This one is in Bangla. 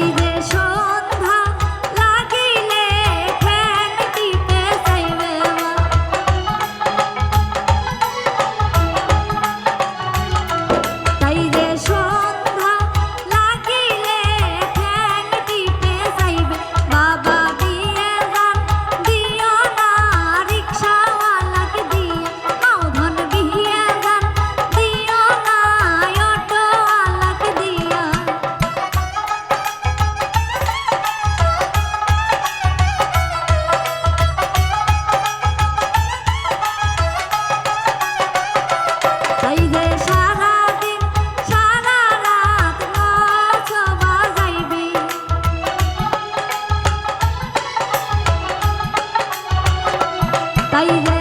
বাইরে তাই